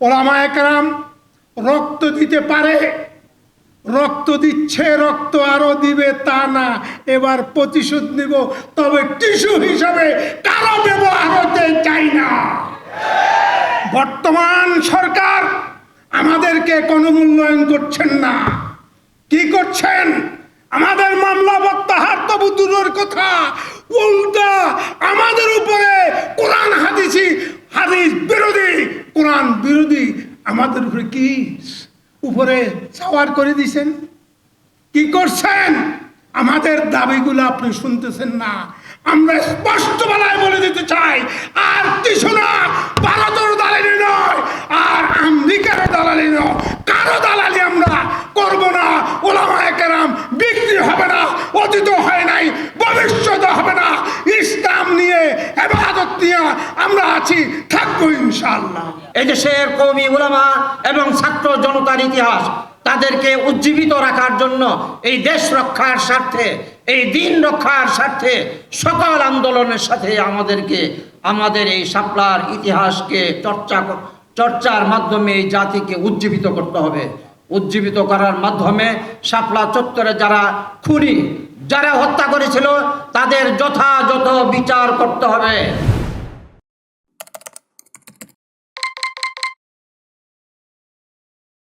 ওলামা একরাম রক্ত দিতে পারে, রক্ত দিচ্ছে, রক্ত আরও দিবে, তা না। এবার প্রতিশোধ নিব, তবে টিস্যু হিসাবে কারও ব্যবহার হতে চাই না। বর্তমান সরকার আমাদেরকে কোনো মূল্যায়ন করছেন না। কি করছেন? আমাদের মামলা প্রত্যাহার তবু দূরের কথা। উল্টা আমাদের উপরে কি উপরে সাওয়ার করে দিছেন? কি করছেন? আমাদের দাবিগুলো আপনি শুনতেছেন না। আমরা স্পষ্ট বেলায় বলে দিতে চাই, আর কিছু না, ভারতের দালালি নয়, আর আমেরিকার দালালি নয়, কারও দালালি আমরা করব না। ওলামা কেরাম, বিক্রি হবে না, অতীত আমরা আছি, থাকব ইনশাআল্লাহ। এদেশের কৌমি উলামা এবং ছাত্র জনতার ইতিহাস, তাদেরকে উজ্জীবিত রাখার জন্য এই দেশ রক্ষার স্বার্থে, এই দিন রক্ষার স্বার্থে সকল আন্দোলনের সাথে আমাদেরকে, আমাদের এই শাপলার ইতিহাসকে চর্চা চর্চার মাধ্যমে এই জাতিকে উজ্জীবিত করতে হবে। উজ্জীবিত করার মাধ্যমে শাপলা চত্বরে যারা খুনি, যারা হত্যা করেছিল, তাদের যথাযথ বিচার করতে হবে।